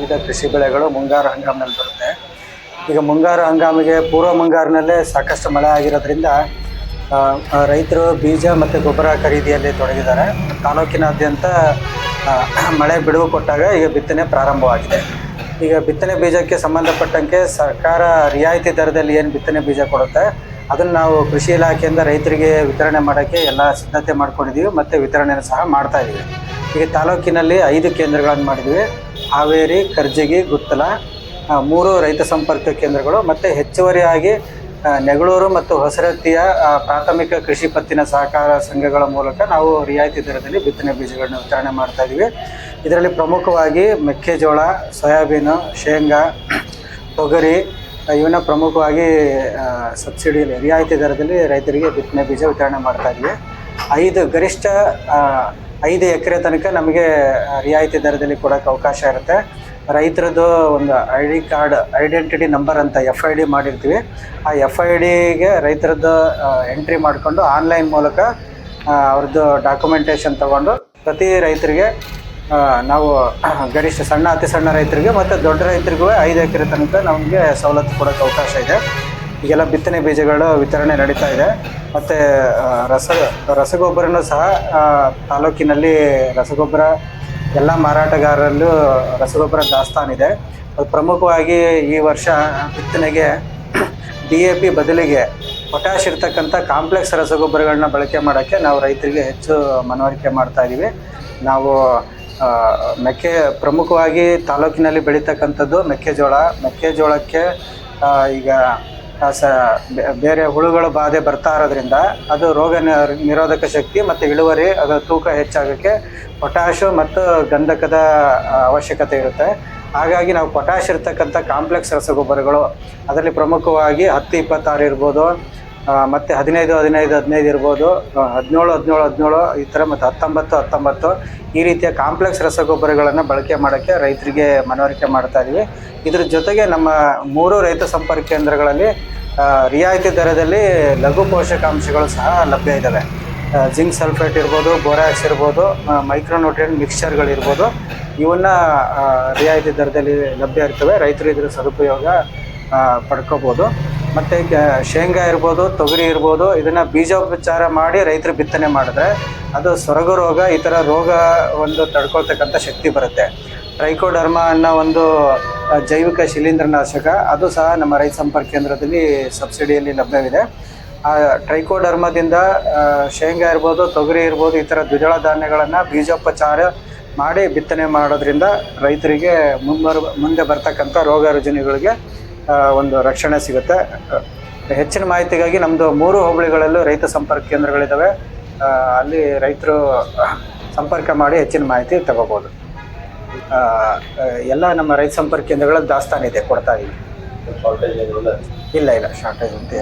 ವಿವಿಧ ಕೃಷಿ ಬೆಳೆಗಳು ಮುಂಗಾರು ಹಂಗಾಮಿನಲ್ಲಿ ಬರುತ್ತೆ. ಈಗ ಮುಂಗಾರು ಹಂಗಾಮಿಗೆ ಪೂರ್ವ ಮುಂಗಾರಿನಲ್ಲೇ ಸಾಕಷ್ಟು ಮಳೆ ಆಗಿರೋದ್ರಿಂದ ರೈತರು ಬೀಜ ಮತ್ತು ಗೊಬ್ಬರ ಖರೀದಿಯಲ್ಲಿ ತೊಡಗಿದ್ದಾರೆ. ತಾಲೂಕಿನಾದ್ಯಂತ ಮಳೆ ಬಿಡುವು ಕೊಟ್ಟಾಗ ಈಗ ಬಿತ್ತನೆ ಪ್ರಾರಂಭವಾಗಿದೆ. ಈಗ ಬಿತ್ತನೆ ಬೀಜಕ್ಕೆ ಸಂಬಂಧಪಟ್ಟಂಗೆ ಸರ್ಕಾರ ರಿಯಾಯಿತಿ ದರದಲ್ಲಿ ಏನು ಬಿತ್ತನೆ ಬೀಜ ಕೊಡುತ್ತೆ, ಅದನ್ನು ನಾವು ಕೃಷಿ ಇಲಾಖೆಯಿಂದ ರೈತರಿಗೆ ವಿತರಣೆ ಮಾಡೋಕ್ಕೆ ಎಲ್ಲ ಸಿದ್ಧತೆ ಮಾಡ್ಕೊಂಡಿದ್ದೀವಿ ಮತ್ತು ವಿತರಣೆಯನ್ನು ಸಹ ಮಾಡ್ತಾಯಿದ್ದೀವಿ ಈಗ ತಾಲೂಕಿನಲ್ಲಿ ಐದು ಕೇಂದ್ರಗಳನ್ನು ಮಾಡಿದ್ವಿ. ಹಾವೇರಿ ಕರ್ಜಗಿ ಗುತ್ತಲ ಮೂರು ರೈತ ಸಂಪರ್ಕ ಕೇಂದ್ರಗಳು ಮತ್ತು ಹೆಚ್ಚುವರಿಯಾಗಿ ನೆಗಳೂರು ಮತ್ತು ಹೊಸರತ್ತಿಯ ಪ್ರಾಥಮಿಕ ಕೃಷಿ ಪತ್ತಿನ ಸಹಕಾರ ಸಂಘಗಳ ಮೂಲಕ ನಾವು ರಿಯಾಯಿತಿ ದರದಲ್ಲಿ ಬಿತ್ತನೆ ಬೀಜಗಳನ್ನ ವಿತರಣೆ ಮಾಡ್ತಾ ಇದ್ದೀವಿ ಇದರಲ್ಲಿ ಪ್ರಮುಖವಾಗಿ ಮೆಕ್ಕೆಜೋಳ, ಸೋಯಾಬೀನು, ಶೇಂಗಾ, ತೊಗರಿ ಇವನ್ನ ಪ್ರಮುಖವಾಗಿ ಸಬ್ಸಿಡಿಯಲ್ಲಿ ರಿಯಾಯಿತಿ ದರದಲ್ಲಿ ರೈತರಿಗೆ ಬಿತ್ತನೆ ಬೀಜ ವಿತರಣೆ ಮಾಡ್ತಾ ಇದ್ದೀವಿ ಐದು ಗರಿಷ್ಠ ಐದು ಎಕರೆ ತನಕ ನಮಗೆ ರಿಯಾಯಿತಿ ದರದಲ್ಲಿ ಕೊಡೋಕೆ ಅವಕಾಶ ಇರುತ್ತೆ. ರೈತರದ್ದು ಒಂದು I D card, identity number ಅಂತ ಎಫ್ ಐ ಡಿ ಮಾಡಿರ್ತೀವಿ. ಆ ಎಫ್ ಐ ಡಿಗೆ ರೈತರದ್ದು ಎಂಟ್ರಿ ಮಾಡಿಕೊಂಡು ಆನ್ಲೈನ್ ಮೂಲಕ ಅವ್ರದ್ದು ಡಾಕ್ಯುಮೆಂಟೇಷನ್ ತಗೊಂಡು ಪ್ರತಿ ರೈತರಿಗೆ ನಾವು ಗರಿಷ್ಠ ಸಣ್ಣ, ಅತಿ ಸಣ್ಣ ರೈತರಿಗೆ ಮತ್ತು ದೊಡ್ಡ ರೈತರಿಗೂ ಐದು ಎಕರೆ ತನಕ ನಮಗೆ ಸವಲತ್ತು ಕೊಡೋಕೆ ಅವಕಾಶ ಇದೆ. ಈಗೆಲ್ಲ ಬಿತ್ತನೆ ಬೀಜಗಳು ವಿತರಣೆ ನಡೀತಾ ಇದೆ. ಮತ್ತು ರಸ, ರಸಗೊಬ್ಬರನೂ ಸಹ ತಾಲೂಕಿನಲ್ಲಿ ರಸಗೊಬ್ಬರ ಎಲ್ಲ ಮಾರಾಟಗಾರರಲ್ಲೂ ರಸಗೊಬ್ಬರ ದಾಸ್ತಾನಿದೆ ಅದು ಪ್ರಮುಖವಾಗಿ ಈ ವರ್ಷ ಬಿತ್ತನೆಗೆ ಡಿ ಎ ಪಿ ಬದಲಿಗೆ ಪೊಟ್ಯಾಶ್ ಇರ್ತಕ್ಕಂಥ ಕಾಂಪ್ಲೆಕ್ಸ್ ರಸಗೊಬ್ಬರಗಳನ್ನ ಬಳಕೆ ಮಾಡೋಕ್ಕೆ ನಾವು ರೈತರಿಗೆ ಹೆಚ್ಚು ಮನವರಿಕೆ ಮಾಡ್ತಾ ಇದ್ದೀವಿ ನಾವು ಮೆಕ್ಕೆ, ಪ್ರಮುಖವಾಗಿ ತಾಲೂಕಿನಲ್ಲಿ ಬೆಳೀತಕ್ಕಂಥದ್ದು ಮೆಕ್ಕೆಜೋಳ. ಮೆಕ್ಕೆಜೋಳಕ್ಕೆ ಈಗ ಸ ಬೇರೆ ಹುಳುಗಳ ಬಾಧೆ ಬರ್ತಾ ಇರೋದ್ರಿಂದ ಅದು ರೋಗ ನಿರೋಧಕ ಶಕ್ತಿ ಮತ್ತು ಇಳುವರಿ, ಅದು ತೂಕ ಹೆಚ್ಚಾಗೋಕ್ಕೆ ಪೊಟ್ಯಾಶು ಮತ್ತು ಗಂಧಕದ ಅವಶ್ಯಕತೆ ಇರುತ್ತೆ. ಹಾಗಾಗಿ ನಾವು ಪೊಟ್ಯಾಶ್ ಇರ್ತಕ್ಕಂಥ ಕಾಂಪ್ಲೆಕ್ಸ್ ರಸಗೊಬ್ಬರಗಳು ಅದರಲ್ಲಿ ಪ್ರಮುಖವಾಗಿ ಹತ್ತು ಇಪ್ಪತ್ತಾರು ಇರ್ಬೋದು ಮತ್ತು ಹದಿನೈದು ಹದಿನೈದು ಹದಿನೈದು ಇರ್ಬೋದು. ಹದಿನೇಳು ಹದಿನೇಳು ಹದಿನೇಳು, ಈ ಥರ ಮತ್ತು ಹತ್ತೊಂಬತ್ತು ಹತ್ತೊಂಬತ್ತು. ಈ ರೀತಿಯ ಕಾಂಪ್ಲೆಕ್ಸ್ ರಸಗೊಬ್ಬರಗಳನ್ನು ಬಳಕೆ ಮಾಡೋಕ್ಕೆ ರೈತರಿಗೆ ಮನವರಿಕೆ ಮಾಡ್ತಾ ಇದ್ದೀವಿ ಇದ್ರ ಜೊತೆಗೆ ನಮ್ಮ ಮೂರು ರೈತ ಸಂಪರ್ಕ ಕೇಂದ್ರಗಳಲ್ಲಿ ರಿಯಾಯಿತಿ ದರದಲ್ಲಿ ಲಘು ಪೋಷಕಾಂಶಗಳು ಸಹ ಲಭ್ಯ ಇದ್ದಾವೆ ಜಿಂಕ್ ಸಲ್ಫೇಟ್ ಇರ್ಬೋದು, ಬೋರಾಕ್ಸ್ ಇರ್ಬೋದು ಮೈಕ್ರೋನ್ಯೂಟ್ರಿಯನ್ ಮಿಕ್ಸ್ಚರ್ಗಳಿರ್ಬೋದು ಇವನ್ನ ರಿಯಾಯಿತಿ ದರದಲ್ಲಿ ಲಭ್ಯ ಇರ್ತವೆ. ರೈತರು ಇದರ ಸದುಪಯೋಗ ಪಡ್ಕೋಬೋದು. ಮತ್ತು ಶೇಂಗಾ ಇರ್ಬೋದು, ತೊಗರಿ ಇರ್ಬೋದು, ಇದನ್ನು ಬೀಜೋಪಚಾರ ಮಾಡಿ ರೈತರು ಬಿತ್ತನೆ ಮಾಡಿದ್ರೆ ಅದು ಸೊರಗು ರೋಗ, ಈ ಥರ ರೋಗ ಒಂದು ತಡ್ಕೊಳ್ತಕ್ಕಂಥ ಶಕ್ತಿ ಬರುತ್ತೆ. ಟ್ರೈಕೋಡರ್ಮ ಅನ್ನೋ ಒಂದು ಜೈವಿಕ ಜೈವಿಕ ಶಿಲೀಂಧ್ರನಾಶಕ, ಅದು ಸಹ ನಮ್ಮ ರೈತ ಸಂಪರ್ಕ ಕೇಂದ್ರದಲ್ಲಿ ಸಬ್ಸಿಡಿಯಲ್ಲಿ ಲಭ್ಯವಿದೆ. ಆ, ಟ್ರೈಕೋಡರ್ಮದಿಂದ ಶೇಂಗಾ ಇರ್ಬೋದು, ತೊಗರಿ ಇರ್ಬೋದು, ಈ ಥರ ದ್ವಿದಳ ಧಾನ್ಯಗಳನ್ನು ಬೀಜೋಪಚಾರ ಮಾಡಿ ಬಿತ್ತನೆ ಮಾಡೋದ್ರಿಂದ ರೈತರಿಗೆ ಮುಂಬರು, ಮುಂದೆ ಬರ್ತಕ್ಕಂಥ ರೋಗ ರುಜಿನಗಳಿಗೆ ಒಂದು ರಕ್ಷಣೆ ಸಿಗುತ್ತೆ. ಹೆಚ್ಚಿನ ಮಾಹಿತಿಗಾಗಿ ನಮ್ಮದು ಮೂರು ಹೋಬಳಿಗಳಲ್ಲೂ ರೈತ ಸಂಪರ್ಕ ಕೇಂದ್ರಗಳಿದ್ದಾವೆ ಅಲ್ಲಿ ರೈತರು ಸಂಪರ್ಕ ಮಾಡಿ ಹೆಚ್ಚಿನ ಮಾಹಿತಿ ತಗೋಬೋದು. ಎಲ್ಲ ನಮ್ಮ ರೈತ ಸಂಪರ್ಕ ಕೇಂದ್ರಗಳ ದಾಸ್ತಾನಿದೆ ಕೊಡ್ತಾ ಇದ್ದೀವಿ ಇಲ್ಲ ಇಲ್ಲ ಶಾರ್ಟೇಜ್ ಅಂತ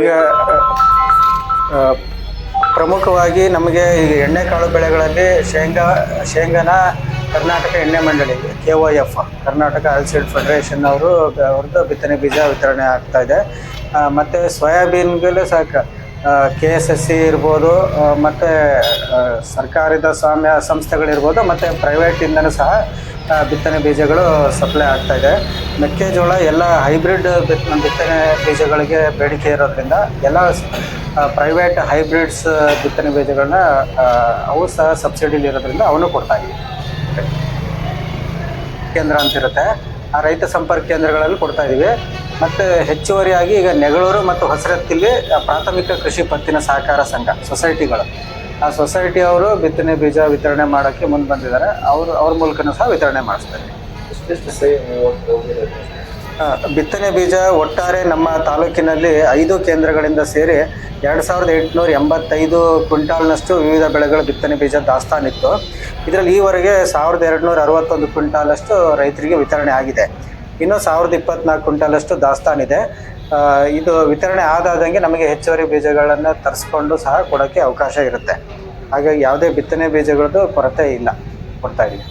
ಈಗ ಪ್ರಮುಖವಾಗಿ ನಮಗೆ ಈಗ ಎಣ್ಣೆಕಾಳು ಬೆಳೆಗಳಲ್ಲಿ ಶೇಂಗಾ, ಶೇಂಗಾನ ಕರ್ನಾಟಕ ಎಣ್ಣೆ ಮಂಡಳಿ K O F Karnataka oilseed federation ಅವರು ಅವ್ರದ್ದು ಬಿತ್ತನೆ ಬೀಜ ವಿತರಣೆ ಆಗ್ತಾ ಇದೆ. ಮತ್ತು ಸೋಯಾಬೀನ್ಗಲ್ಲೂ ಸಾಕು ಕೆ ಎಸ್ ಎಸ್ ಸಿ ಇರ್ಬೋದು ಮತ್ತು ಸರ್ಕಾರದ ಸ್ವಾಮ್ಯ ಸಂಸ್ಥೆಗಳಿರ್ಬೋದು, ಮತ್ತು ಪ್ರೈವೇಟಿಂದನೂ ಸಹ ಬಿತ್ತನೆ ಬೀಜಗಳು ಸಪ್ಲೈ ಆಗ್ತಾ ಇದೆ. ಮೆಕ್ಕೆಜೋಳ ಎಲ್ಲ ಹೈಬ್ರಿಡ್ ಬಿತ್, ಬಿತ್ತನೆ ಬೀಜಗಳಿಗೆ ಬೇಡಿಕೆ ಇರೋದ್ರಿಂದ ಎಲ್ಲ ಪ್ರೈವೇಟ್ ಹೈಬ್ರಿಡ್ಸ್ ಬಿತ್ತನೆ ಬೀಜಗಳನ್ನ ಅವು ಸಹ ಸಬ್ಸಿಡಿಲಿ ಇರೋದ್ರಿಂದ ಅವನು ಕೊಡ್ತಾ ಇದ್ದೀವಿ ಕೇಂದ್ರ ಅಂತಿರುತ್ತೆ ಆ ರೈತ ಸಂಪರ್ಕ ಕೇಂದ್ರಗಳಲ್ಲಿ ಕೊಡ್ತಾ ಇದ್ದೀವಿ ಮತ್ತು ಹೆಚ್ಚುವರಿಯಾಗಿ ಈಗ ನೆಗಳೂರು ಮತ್ತು ಹೊಸರತ್ತಿಲ್ಲಿ ಪ್ರಾಥಮಿಕ ಕೃಷಿ ಪತ್ತಿನ ಸಹಕಾರ ಸಂಘ, ಸೊಸೈಟಿಗಳು. ಆ ಸೊಸೈಟಿಯವರು ಬಿತ್ತನೆ ಬೀಜ ವಿತರಣೆ ಮಾಡೋಕ್ಕೆ ಮುಂದೆ ಬಂದಿದ್ದಾರೆ. ಅವರು, ಅವ್ರ ಮೂಲಕನೂ ಸಹ ವಿತರಣೆ ಮಾಡಿಸ್ತಾರೆ. ಬಿತ್ತನೆ ಬೀಜ ಒಟ್ಟಾರೆ ನಮ್ಮ ತಾಲೂಕಿನಲ್ಲಿ ಐದು ಕೇಂದ್ರಗಳಿಂದ ಸೇರಿ ಎರಡು ಸಾವಿರದ ಎಂಟುನೂರ ಎಂಬತ್ತೈದು ಕ್ವಿಂಟಾಲ್ನಷ್ಟು ವಿವಿಧ ಬೆಳೆಗಳ ಬಿತ್ತನೆ ಬೀಜ ದಾಸ್ತಾನಿತ್ತು. ಇದರಲ್ಲಿ ಈವರೆಗೆ ಸಾವಿರದ ಎರಡುನೂರ ಅರವತ್ತೊಂದು ಕ್ವಿಂಟಾಲಷ್ಟು ರೈತರಿಗೆ ವಿತರಣೆ ಆಗಿದೆ. ಇನ್ನು ಸಾವಿರದ ಇಪ್ಪತ್ನಾಲ್ಕು ಕ್ವಿಂಟಾಲಷ್ಟು ದಾಸ್ತಾನಿದೆ. ಇದು ವಿತರಣೆ ಆದಾದಂಗೆ ನಮಗೆ ಹೆಚ್ಚುವರಿ ಬೀಜಗಳನ್ನು ತರಿಸ್ಕೊಂಡು ಸಹ ಕೊಡೋಕ್ಕೆ ಅವಕಾಶ ಇರುತ್ತೆ. ಹಾಗಾಗಿ ಯಾವುದೇ ಬಿತ್ತನೆ ಬೀಜಗಳದ್ದು ಕೊರತೆ ಇಲ್ಲ. ಕೊಡ್ತಾ ಇದ್ದೀವಿ